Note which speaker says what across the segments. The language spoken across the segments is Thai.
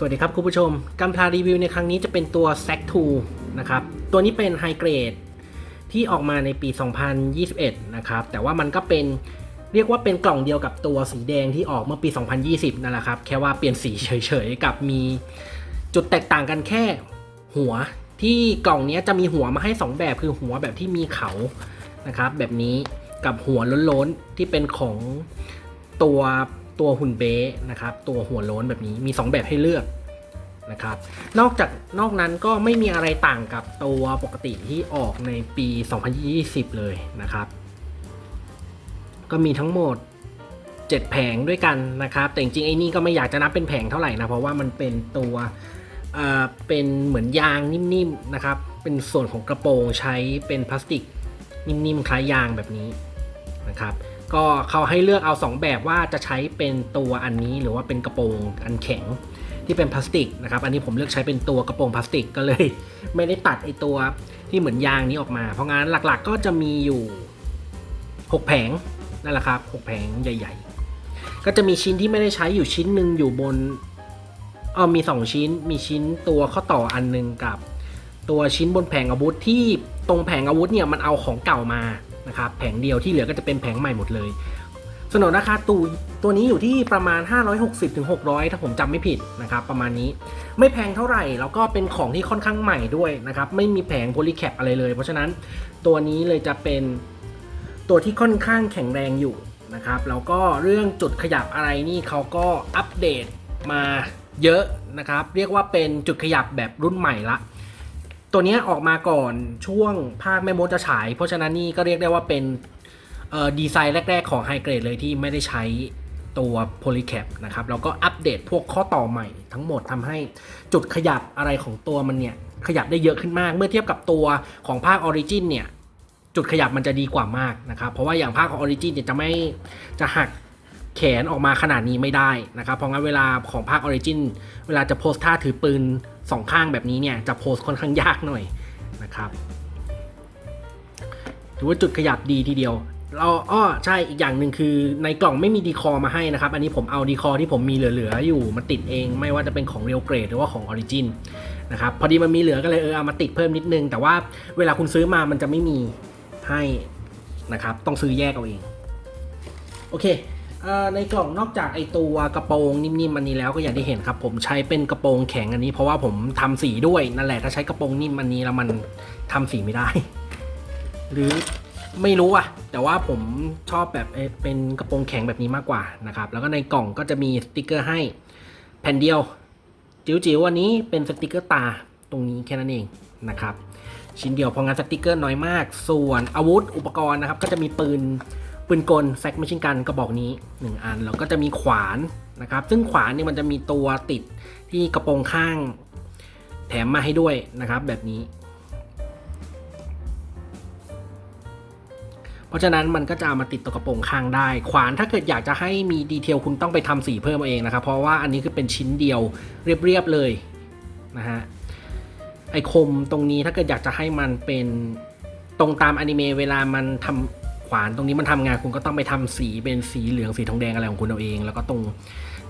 Speaker 1: สวัสดีครับคุณผู้ชมการพารีวิวในครั้งนี้จะเป็นตัว s a c 2นะครับ ตัวนี้เป็นไฮเกรดที่ออกมาในปี 2021 นะครับ แต่ว่ามันก็เป็นเรียกว่าเป็นกล่องเดียวกับตัวสีแดงที่ออกเมื่อปี 2020 นั่นแหละครับ แค่ว่าเปลี่ยนสีเฉยๆ กับมีจุดแตกต่างกันแค่หัวที่กล่องนี้จะมีหัวมาให้ 2 แบบคือหัวแบบที่มีเขานะครับ แบบนี้กับหัวล้นๆที่เป็นของตัว ตัวหุ่นเบสนะครับ ตัวหัวโล้นแบบนี้มี 2 แบบให้เลือกนะครับ นอกจากนอกนั้นก็ไม่มีอะไรต่างกับตัวปกติที่ออกในปี 2020 เลยนะครับ ก็มีทั้งหมด 7 แผงด้วยกันนะครับ แต่จริงๆไอ้นี่ก็ไม่อยากจะนับเป็นแผงเท่าไหร่นะ เพราะว่ามันเป็นตัวเอ่อเป็นเหมือนยางนิ่มๆนะครับ เป็นส่วนของกระโปรงใช้เป็นพลาสติกนิ่มๆคล้ายยางแบบนี้นะครับ ก็เขาให้เลือกเอา 2 แบบว่าจะใช้เป็นตัวอันนี้หรือว่าเป็นกระโปรงอันแข็งที่เป็นพลาสติกนะครับ อันนี้ผมเลือกใช้เป็นตัวกระโปรงพลาสติกก็เลย ไม่ได้ตัดไอตัวที่เหมือนยางนี้ออกมา เพราะงั้นหลักๆก็จะมีอยู่ 6 แผงนั่นแหละครับ6แผงใหญ่ ๆ ก็จะมีชิ้นที่ไม่ได้ใช้อยู่ชิ้นหนึ่งอยู่บนเออมี 2 ชิ้น มีชิ้นตัวข้อต่ออันหนึงกับ ตัวชิ้นบนแผงอาวุธที่ตรงแผงอาวุธเนี่ยมันเอาของเก่ามา นะครับแผงเดียวที่เหลือก็จะเป็นแผงใหม่หมดเลยสนนราคาตัวตัวนี้อยู่ที่ประมาณ 560-600ถึง600 ถ้าผมจำไม่ผิดนะครับประมาณนี้ไม่แพงเท่าไหร่ แล้วก็เป็นของที่ค่อนข้างใหม่ด้วยนะครับไม่มีแผงโพลีแคปอะไรเลย เพราะฉะนั้นตัวนี้เลยจะเป็นตัวที่ค่อนข้างแข็งแรงอยู่นะครับแล้วก็เรื่องจุดขยับอะไรนี่เขาก็อัปเดตมาเยอะนะครับ เรียกว่าเป็นจุดขยับแบบรุ่นใหม่ละ ตัวนี้ออกมาก่อนช่วงภาคแม่มดจะฉาย เพราะฉะนั้นนี่ก็เรียกได้ว่าเป็นดีไซน์แรก ๆ ของไฮเกรดเลยที่ไม่ได้ใช้ตัวโพลีแคปนะครับแล้วก็อัปเดตพวกข้อต่อใหม่ทั้งหมดทำให้จุดขยับอะไรของตัวมันเนี่ย ขยับได้เยอะขึ้นมาก เมื่อเทียบกับตัวของภาคออริจินเนี่ย จุดขยับมันจะดีกว่ามากนะครับ เพราะว่าอย่างภาคของออริจินเนี่ยจะไม่จะหักแขนออกมาขนาดนี้ไม่ได้นะครับ เพราะงั้นเวลาของภาคออริจินเวลาจะโพสท่าถือปืน สองข้างแบบนี้เนี่ยจะโพสค่อนข้างยากหน่อยนะครับถือว่าจุดขยับดีทีเดียว เราอ้อใช่อีกอย่างหนึ่งคือในกล่องไม่มีดีคอมาให้นะครับ อันนี้ผมเอาดีคอที่ผมมีเหลือๆอยู่มาติดเอง ไม่ว่าจะเป็นของเรียวเกรดหรือว่าของออริจินนะครับพอดีมันมีเหลือก็เลยเออเอามาติดเพิ่มนิดนึง แต่ว่าเวลาคุณซื้อมามันจะไม่มีให้นะครับ ต้องซื้อแยกเอาเอง โอเค ในกล่องนอกจากไอตัวกระโปรงนิ่มๆอันนี้แล้วก็อย่างที่เห็นครับ ผมใช้เป็นกระโปรงแข็งอันนี้ เพราะว่าผมทำสีด้วยนั่นแหละถ้าใช้กระโปรงนิ่มอันนี้แล้วมันทำสีไม่ได้ หรือไม่รู้อะแต่ว่าผมชอบแบบเออเป็นกระโปรงแข็งแบบนี้มากกว่านะครับ แล้วก็ในกล่องก็จะมีสติกเกอร์ให้แผ่นเดียว จิ๋วๆอันนี้เป็นสติกเกอร์ตาตรงนี้แค่นั้นเองนะครับ ชิ้นเดียวพองานสติกเกอร์น้อยมาก ส่วนอาวุธอุปกรณ์นะครับ ก็จะมีปืน ปืนกลแฟกไม่ชิงกันกระบอกนี้ 1 อันแล้วก็จะมีขวานนะครับ ซึ่งขวานเนี่ยมันจะมีตัวติดที่กระโปรงข้าง แถมมาให้ด้วยนะครับ แบบนี้ เพราะฉะนั้นมันก็จะเอามาติดตัวกระโปรงข้างได้ ขวานถ้าเกิดอยากจะให้มีดีเทลคุณต้องไปทำสีเพิ่มเอาเองนะครับ เพราะว่าอันนี้คือเป็นชิ้นเดียวเรียบๆเลยนะฮะไอคมตรงนี้ถ้าเกิดอยากจะให้มันเป็นตรงตามอนิเมะเวลามันทำ ขวานตรงนี้มันทำงานคุณก็ต้องไปทำสีเป็นสีเหลืองสีทองแดงอะไรของคุณเอาเอง แล้วก็ตรง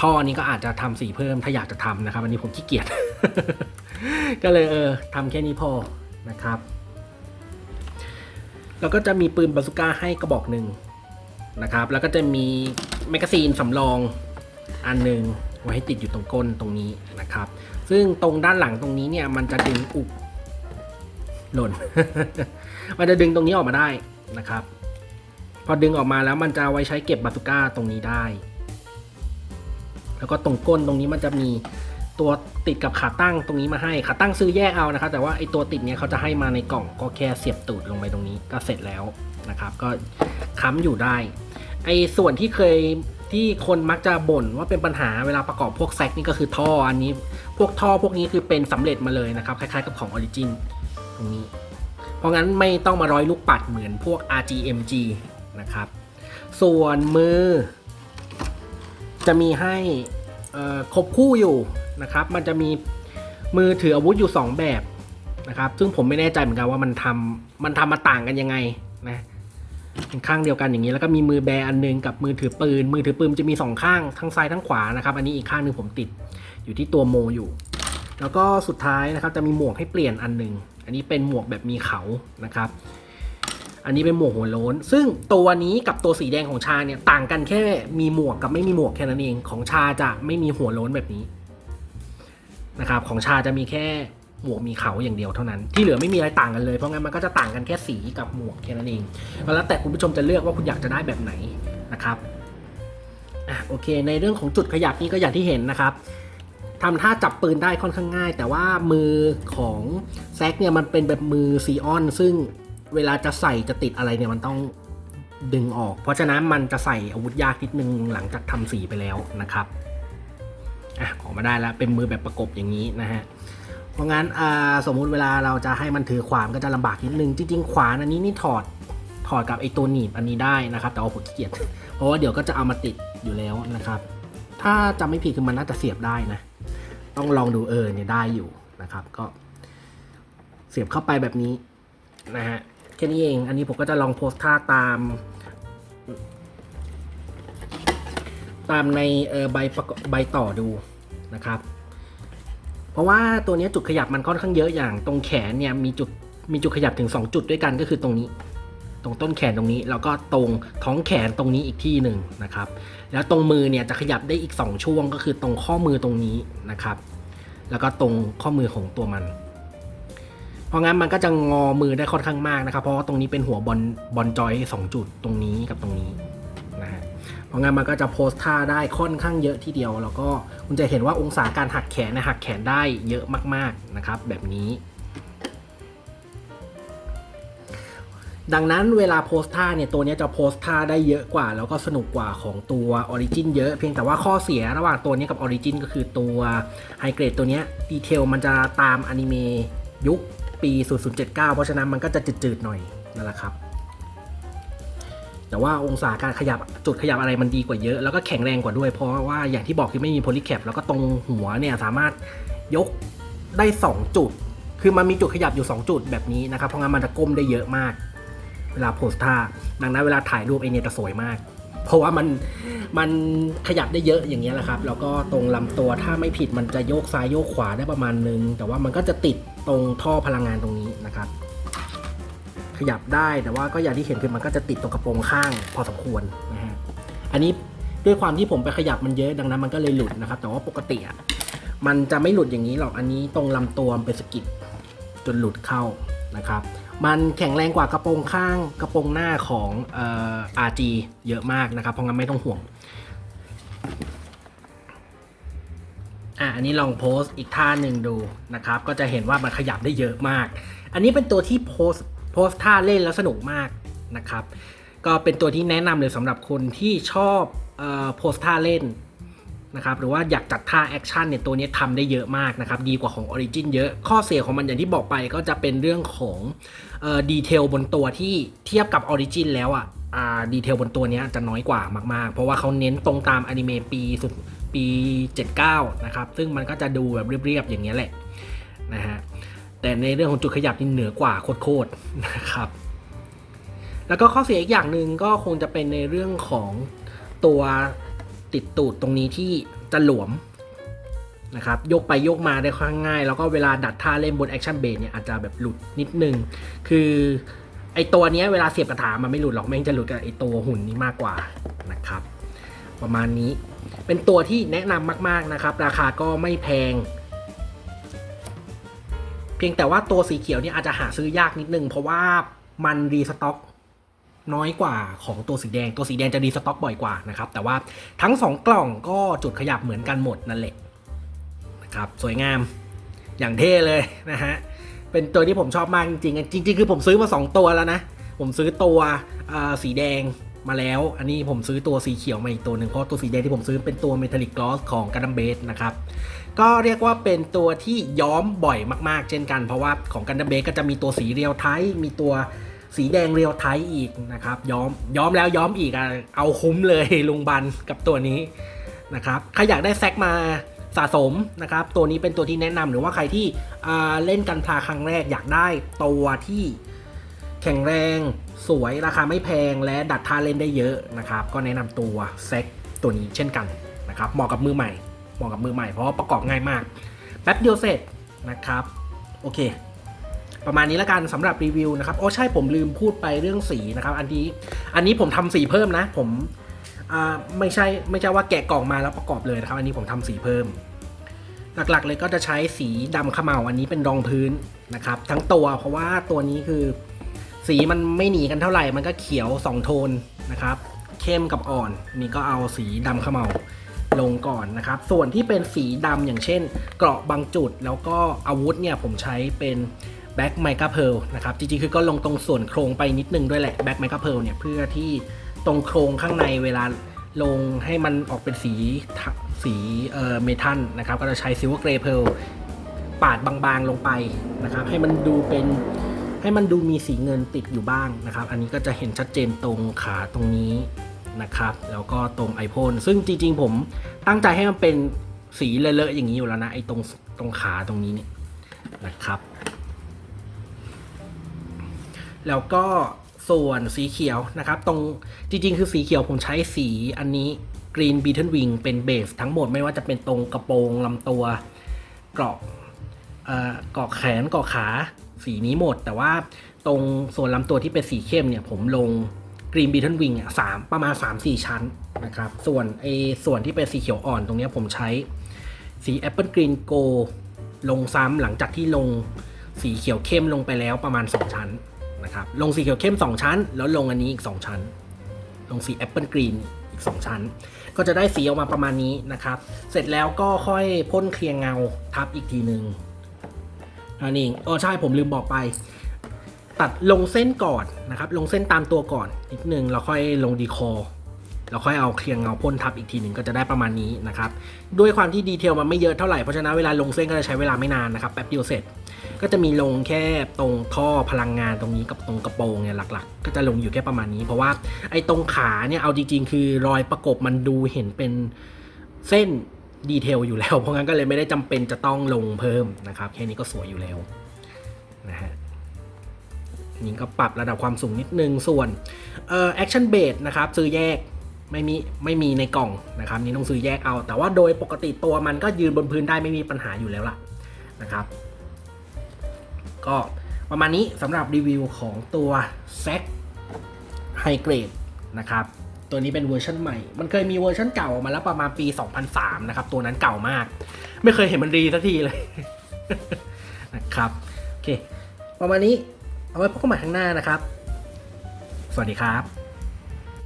Speaker 1: ท่อนี้ก็อาจจะทำสีเพิ่มถ้าอยากจะทำนะครับ อันนี้ผมขี้เกียจ ก็เลยเออทำแค่นี้พอนะครับ แล้วก็จะมีปืนบาซูก้าให้กระบอกหนึ่งนะครับ แล้วก็จะมีแมกกาซีนสำรองอันหนึ่งไว้ให้ติดอยู่ตรงก้นตรงนี้นะครับ ซึ่งตรงด้านหลังตรงนี้เนี่ยมันจะดึงอุบหล่น มันจะดึงตรงนี้ออกมาได้นะครับ พอดึงออกมาแล้วมันจะไว้ใช้เก็บบาซูก้าตรงนี้ได้ แล้วก็ตรงก้นตรงนี้มันจะมีตัวติดกับขาตั้งตรงนี้มาให้ขาตั้งซื้อแยกเอานะครับ แต่ว่าไอตัวติดเนี้ยเขาจะให้มาในกล่องก็แค่เสียบตูดลงไปตรงนี้ก็เสร็จแล้วนะครับ ก็ค้ำอยู่ได้ไอส่วนที่เคยที่คนมักจะบ่นว่าเป็นปัญหาเวลาประกอบพวกแซกนี่ก็คือท่ออันนี้ พวกท่อพวกนี้คือเป็นสำเร็จมาเลยนะครับ คล้ายๆกับของออริจินตรงนี้ เพราะงั้นไม่ต้องมาร้อยลูกปัดเหมือนพวก RGMG นะครับ ส่วนมือ จะมีให้ครบคู่อยู่นะครับ มันจะมีมือถืออาวุธอยู่ 2 แบบนะครับ ซึ่งผมไม่แน่ใจเหมือนกันว่ามันทำมันทำมาต่างกันยังไงนะข้างเดียวกันอย่างนี้แล้วก็มีมือแบอันหนึงกับมือถือปืน มือถือปืนจะมีสองข้างทั้งซ้ายทั้งขวานะครับ อันนี้อีกข้างหนึ่งผมติดอยู่ที่ตัวโมอยู่ แล้วก็สุดท้ายนะครับจะมีหมวกให้เปลี่ยนอันหนึ่งอันนี้เป็นหมวกแบบมีเขานะครับ อันนี้เป็นหมวกหัวโล้น ซึ่งตัวนี้กับตัวสีแดงของชาเนี่ยต่างกันแค่มีหมวกกับไม่มีหมวกแค่นั้นเองของชาจะไม่มีหัวโล้นแบบนี้นะครับของชาจะมีแค่หมวกมีเขาอย่างเดียวเท่านั้น ที่เหลือไม่มีอะไรต่างกันเลยเพราะงั้นมันก็จะต่างกันแค่สีกับหมวกแค่นั้นเองแล้วแต่คุณผู้ชมจะเลือกว่าคุณอยากจะได้แบบไหนนะครับอะโอเค ในเรื่องของจุดขยับนี่ก็อย่างที่เห็นนะครับทำท่าจับปืนได้ค่อนข้างง่าย แต่ว่ามือของแซกเนี่ยมันเป็นแบบมือซีออน ซึ่ง เวลาจะใส่จะติดอะไรเนี่ยมันต้องดึงออก เพราะฉะนั้นมันจะใส่อาวุธยากนิดนึงหลังจากทำสีไปแล้วนะครับอะออกมาได้แล้วเป็นมือแบบประกบอย่างนี้นะฮะเพราะงั้นอ่าสมมุติเวลาเราจะให้มันถือขวานก็จะลำบากนิดนึงจริงๆขวานอันนี้นี่ถอดถอดกับไอตัวหนีบอันนี้ได้นะครับ แต่ว่าผมขี้เกียจเพราะว่าเดี๋ยวก็จะเอามาติดอยู่แล้วนะครับ ถ้าจำไม่ผิดคือมันน่าจะเสียบได้นะ ต้องลองดูเออเนี่ยได้อยู่นะครับ ก็ เสียบเข้าไปแบบนี้นะฮะ แค่นี้เอง อันนี้ผมก็จะลองโพสท่าตาม ตามในใบใบต่อดูนะครับ เพราะว่าตัวนี้จุดขยับมันค่อนข้างเยอะอย่างตรงแขนเนี่ยมีจุดมีจุดขยับถึง 2 จุดด้วยกันก็คือตรงนี้ ตรงต้นแขนตรงนี้ แล้วก็ตรงท้องแขนตรงนี้อีกที่หนึ่งนะครับ แล้วตรงมือเนี่ยจะขยับได้อีก 2 ช่วงก็คือตรงข้อมือตรงนี้นะครับ แล้วก็ตรงข้อมือของตัวมัน เพราะงั้นมันก็จะงอมือได้ค่อนข้างมากนะครับ เพราะว่าตรงนี้เป็นหัวบอลบอลจอยสองจุดตรงนี้กับตรงนี้นะฮะเพราะงั้นมันก็จะโพสท่าได้ค่อนข้างเยอะทีเดียว แล้วก็คุณจะเห็นว่าองศาการหักแขนเนะหักแขนได้เยอะมากๆนะครับ แบบนี้ ดังนั้นเวลาโพสท่าเนี่ยตัวนี้จะโพสท่าได้เยอะกว่า แล้วก็สนุกกว่าของตัวออริจินเยอะ เพียงแต่ว่าข้อเสียระหว่างตัวนี้กับออริจินก็คือตัวไฮเกรดตัวนี้ดีเทลมันจะตามอนิเมะยุค ปี 0079 เพราะฉะนั้นมันก็จะจืดๆหน่อยนั่นแหละครับ แต่ว่าองศาการขยับจุดขยับอะไรมันดีกว่าเยอะ แล้วก็แข็งแรงกว่าด้วย เพราะว่าอย่างที่บอกคือไม่มีโพลิแคปแล้วก็ตรงหัวเนี่ยสามารถยกได้ 2 จุด คือมันมีจุดขยับอยู่ 2 จุดแบบนี้นะครับ เพราะงั้นมันจะก้มได้เยอะมาก เวลาโพสท่าดังนั้นเวลาถ่ายรูปไอเนี่ยจะสวยมาก เพราะว่ามันมันขยับได้เยอะอย่างเงี้ยแหละครับ แล้วก็ตรงลำตัวถ้าไม่ผิดมันจะโยกซ้ายโยกขวาได้ประมาณนึง แต่ว่ามันก็จะติดตรงท่อพลังงานตรงนี้นะครับ ขยับได้แต่ว่าก็อย่างที่เห็นคือมันก็จะติดตรงกระโปรงข้างพอสมควรนะฮะอันนี้ด้วยความที่ผมไปขยับมันเยอะดังนั้นมันก็เลยหลุดนะครับ แต่ว่าปกติอะมันจะไม่หลุดอย่างนี้หรอกอันนี้ตรงลำตัวเป็นสกิดจนหลุดเข้า นะครับ มันแข็งแรงกว่ากระโปรงข้างกระโปรงหน้าของเอ่อ RG เยอะมากนะครับ เพราะงั้นไม่ต้องห่วง อะ อันนี้ลองโพสต์อีกท่าหนึ่งดูนะครับ ก็จะเห็นว่ามันขยับได้เยอะมาก อันนี้เป็นตัวที่โพสโพสท่าเล่นแล้วสนุกมากนะครับ ก็เป็นตัวที่แนะนำเลยสำหรับคนที่ชอบออโพสท่าเล่น นะครับหรือว่าอยากจัดท่าแอคชั่นเนี่ยตัวนี้ทำได้เยอะมากนะครับดีกว่าของ Origin เยอะ ข้อเสียของมันอย่างที่บอกไปก็จะเป็นเรื่องของออดีเทลบนตัวที่เทียบกับ Origin แล้วอะอ่าดีเทลบนตัวนี้จะน้อยกว่ามากๆ เพราะว่าเขาเน้นตรงตามอนิเมะปีสุดปี 79 นะครับ ซึ่งมันก็จะดูแบบเรียบๆ อย่างเงี้แหละนะฮะแต่ในเรื่องของจุดขยับนี่เหนือกว่าโคตรๆนะครับ แล้วก็ข้อเสียอีกอย่างหนึ่งก็คงจะเป็นในเรื่องของตัว ติดตูดตรงนี้ที่จะหลวมนะครับยกไปยกมาได้ค่อนง่าย แล้วก็เวลาดัดท่าเล่นบนแอคชั่นเบสเนี่ยอาจจะแบบหลุดนิดนึง คือไอตัวนี้เวลาเสียบกระถามันไม่หลุดหรอกแม่งจะหลุดกับไอตัวหุ่นนี้มากกว่านะครับ ประมาณนี้เป็นตัวที่แนะนำมากๆนะครับ ราคาก็ไม่แพง เพียงแต่ว่าตัวสีเขียวเนี่ยอาจจะหาซื้อยากนิดนึง เพราะว่ามันรีสต็อก น้อยกว่าของตัวสีแดง ตัวสีแดงจะรีสต็อกบ่อยกว่านะครับ แต่ว่าทั้ง 2 กล่องก็จุดขยับเหมือนกันหมดนั่นแหละนะครับ สวยงามอย่างเท่เลยนะฮะ เป็นตัวที่ผมชอบมากจริงๆจริง ๆ คือผมซื้อมา 2 ตัวแล้วนะ ผมซื้อตัวสีแดงมาแล้ว อันนี้ผมซื้อตัวสีเขียวมาอีกตัวหนึ่งเพราะตัวสีแดงที่ผมซื้อเป็นตัวเมทัลลิกกลอสของกันดัมเบสนะครับ ก็เรียกว่าเป็นตัวที่ย้อมบ่อยมาก ๆ เช่นกัน เพราะว่าของกันดัมเบสก็จะมีตัวสีเรียวไทป์มีตัว สีแดงเรียวไทป์อีกนะครับย้อมย้อมแล้วย้อมอีกอะเอาคุ้มเลยลุงบันกับตัวนี้นะครับใครอยากได้แซกมาสะสมนะครับตัวนี้เป็นตัวที่แนะนำหรือว่าใครที่เล่นกันพาครั้งแรกอยากได้ตัวที่แข็งแรงสวยราคาไม่แพงและดัดท่าเล่นได้เยอะนะครับก็แนะนำตัวเซ็กตัวนี้เช่นกันนะครับเหมาะกับมือใหม่เหมาะกับมือใหม่เพราะว่าประกอบง่ายมากแป๊บเดียวเสร็จนะครับโอเค ประมาณนี้ล้วกันสำหรับรีวิวนะครับ โอ้ใช่ผมลืมพูดไปเรื่องสีนะครับ อันนี้อันนี้ผมทำสีเพิ่มนะ ผมไม่ใช่ไม่ใช่ว่าแกะกล่องมาแล้วประกอบเลยนะครับ อันนี้ผมทำสีเพิ่ม หลักๆเลยก็จะใช้สีดำขมเหลาอันนี้เป็นรองพื้นนะครับ ทั้งตัวเพราะว่าตัวนี้คือสีมันไม่หนีกันเท่าไหร่ มันก็เขียว 2 โทนนะครับ เข้มกับอ่อน นี่ก็เอาสีดำขมเหลาลงก่อนนะครับ ส่วนที่เป็นสีดำอย่างเช่น เกราะบางจุด แล้วก็อาวุธเนี่ยผมใช้เป็น แบ็กไมกาเพลนะครับจริงๆคือก็ลงตรงส่วนโครงไปนิดนึงด้วยแหละแบ็กไมกาเพลเนี่ยเพื่อที่ตรงโครงข้างในเวลาลงให้มันออกเป็นสีสีเอ่อเมทัลนะครับก็จะใช้ซิลเวอร์เกรย์เพลปาดบางๆลงไปนะครับให้มันดูเป็นให้มันดูมีสีเงินติดอยู่บ้างนะครับ อันนี้ก็จะเห็นชัดเจนตรงขาตรงนี้นะครับแล้วก็ตรงไอพ่นซึ่งจริงๆ ผมตั้งใจให้มันเป็นสีเลอะๆอย่างนี้อยู่แล้วนะไอตรงตรงขาตรงนี้เนี่ยนะครับ แล้วก็ส่วนสีเขียวนะครับ ตรงจริงๆ คือสีเขียวผมใช้สีอันนี้ Green Beetle Wing เป็นเบสทั้งหมดไม่ว่าจะเป็นตรงกระโปรงลำตัวเกราะเอ่อเกาะแขนเกาะขาสีนี้หมด แต่ว่าตรงส่วนลำตัวที่เป็นสีเข้มเนี่ยผมลง Green Beetle Wing อะสามประมาณ 3-4 ชั้นนะครับ ส่วนไอส่วนที่เป็นสีเขียวอ่อนตรงนี้ผมใช้สี Apple Green Go ลงซ้ำหลังจากที่ลงสีเขียวเข้มลงไปแล้วประมาณ 2 ชั้น นะครับ ลงสีเขียวเข้ม 2 ชั้น แล้วลงอันนี้อีก 2 ชั้น ลงสี Apple Green อีก 2 ชั้น ก็จะได้สีออกมาประมาณนี้นะครับ เสร็จแล้วก็ค่อยพ่นเคลียร์เงาทับอีกทีหนึ่งอันนี้เออใช่ผมลืมบอกไป ตัดลงเส้นก่อนนะครับ ลงเส้นตามตัวก่อนนิดนึงแล้วค่อยลงดีคอร์แล้วค่อยเอาเคลียงเงาพ่นทับอีกทีหนึ่งก็จะได้ประมาณนี้นะครับ ด้วยความที่ดีเทลมันไม่เยอะเท่าไหร่ เพราะฉะนั้นเวลาลงเส้นก็จะใช้เวลาไม่นานนะครับ แป๊บเดียวเสร็จ ก็จะมีลงแค่ตรงท่อพลังงานตรงนี้กับตรงกระโปรงเนี่ยหลักๆ ก็จะลงอยู่แค่ประมาณนี้ เพราะว่าไอ้ตรงขาเนี่ยเอาจริงๆ คือรอยประกบมันดูเห็นเป็นเส้นดีเทลอยู่แล้ว เพราะงั้นก็เลยไม่ได้จำเป็นจะต้องลงเพิ่มนะครับ แค่นี้ก็สวยอยู่แล้วนะฮะนนี้ก็ปรับระดับความสูงนิดนึงส่วนเอ่อแอคชั่นเบสนะครับซื้อแยกไม่มีไม่มีในกล่องนะครับนี่ต้องซื้อแยกเอา แต่ว่าโดยปกติตัวมันก็ยืนบนพื้นได้ไม่มีปัญหาอยู่แล้วล่ะนะครับ ก็ประมาณนี้สำหรับรีวิวของตัว z ซไฮเกรดนะครับตัวนี้เป็นเวอร์ชันใหม่ มันเคยมีเวอร์ชันเก่ามาแล้วประมาณปี 2003 นะครับ ตัวนั้นเก่ามาก ไม่เคยเห็นมันรีสักทีเลยนะครับ โอเค ประมาณนี้ เอาไว้พบกันใหม่ข้างหน้านะครับ สวัสดีครับ